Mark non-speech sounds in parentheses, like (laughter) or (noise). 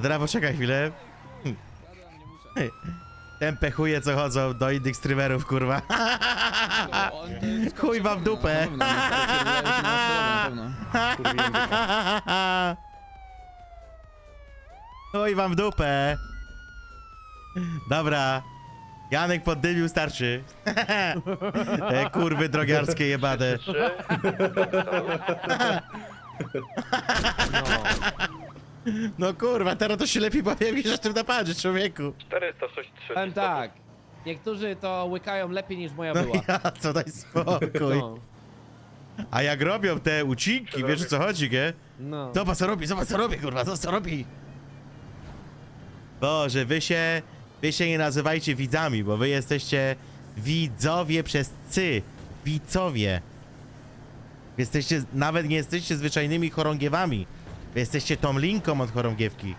A teraz poczekaj chwilę. Tempe chuje co chodzą do innych streamerów, kurwa. Chuj wam w dupę. Chuj wam w dupę. Dobra. Janek poddymił starszy. Te kurwy drogiarskie jebane. No (laughs) kurwa, teraz to się lepiej powiem niż w tym napadzie, człowieku. 463. Powiem tak. Niektórzy to łykają lepiej niż moja No była. ja, co daj spokój. No. A jak robią te ucinki, wiesz o co chodzi, nie? no. Zobacz co robi, zobacz co robi, kurwa, zobacz co robi. Boże, wy się, wy się nie nazywajcie widzami, bo wy jesteście widzowie przez cy. Widzowie. Jesteście, nawet nie jesteście zwyczajnymi chorągiewami. Wy jesteście tą linką od chorągiewki.